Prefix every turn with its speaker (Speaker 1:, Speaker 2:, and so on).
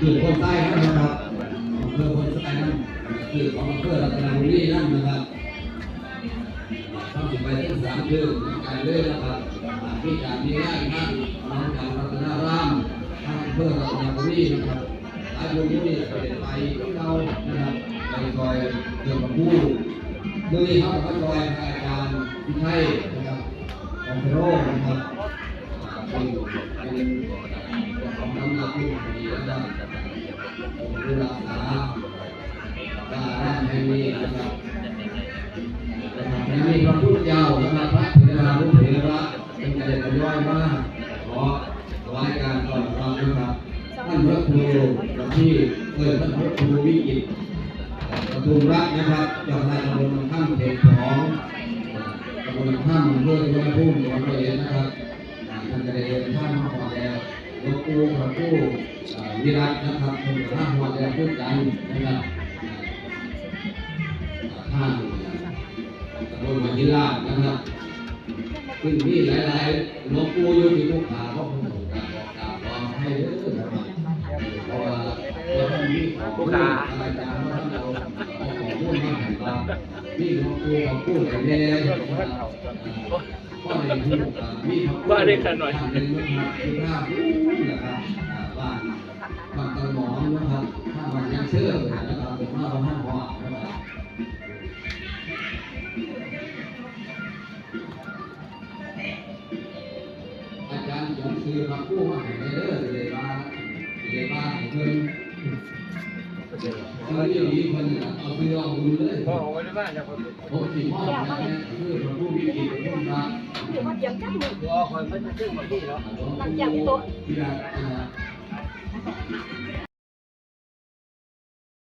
Speaker 1: คือคนใต้นะครับอำเภอคนใต้นั่นคือของอำเภอรัตนบุรีนั่นนะครับต้องสิบไปที่สามเรื่องการเลื่อนนะครับที่การมีงานนั่นน้องจากรัตนารามทางอำเภอรัตนบุรีนะครับหลายคนที่ไปไปที่เรานะครับไปคอยเกี่ยวกับผู้มือเขาก็คอยอาจารย์พิชัยนะครับของโรนะครับ มีนะครับนะครับยังมีพระพุทธเจ้านะครับพระเถราลูกเถระเป็นเด็กย่อยมากขอถวายการต้อนรับนะครับท่านพระครูที่เอ่ยท่านพระครูวิจิตรประตูรักนะครับเจ้าคณะตำบลลำข้ามเขตสองตำบลลำข้ามอำเภอสุวรรณภูมิจังหวัดร้อยเอ็ดนะครับ ท่านจะได้เดินทางมาขอแล้วหลวงปู่พระผู้วิรัตนะครับคนกระทำหัวใจพูดกันนะครับท่านตำบลมายิลาชนะครับซึ่งมีหลายๆหลวงปู่อยู่ที่ภูเขาก็คงถูกการบอกกล่าวขอให้เด้อนะครับเพราะว่าเราต้องมีของผู้อาจารย์ว่าเราเอาของผู้มาให้เรานี่หลวงปู่ของผู้ไหนแน่ นะครับก็ในที่อ่ามีของผู้
Speaker 2: ว่าได้กันหน่อย
Speaker 1: เป็นนะครับคือภาพนะครับอ่าบ้านบ้านตะหมอนนะครับถ้ามันยังเชื่อยนะครับเป็นว่าเราห้ามหอดนะครับอาจารย์ผมซื้อมากู้มาให้เด้อสิได้มาสิได้มาให้เพิ่น ซื้อที่ดีเพิ่นน่ะเอาซื้อเอาบุญเลย
Speaker 2: พ่อเอาไว้ในบ้านจะคน
Speaker 1: ผมสิมอบให้แม่คือพระผู้มีจิตผู้รัก
Speaker 3: เดี๋ยวมาเดี๋ยวจับมือ
Speaker 2: พ่อคอยไม่จะเชื่อมาที่เนาะ
Speaker 3: มันจับโต๊ะ
Speaker 1: ที่รักนะครับ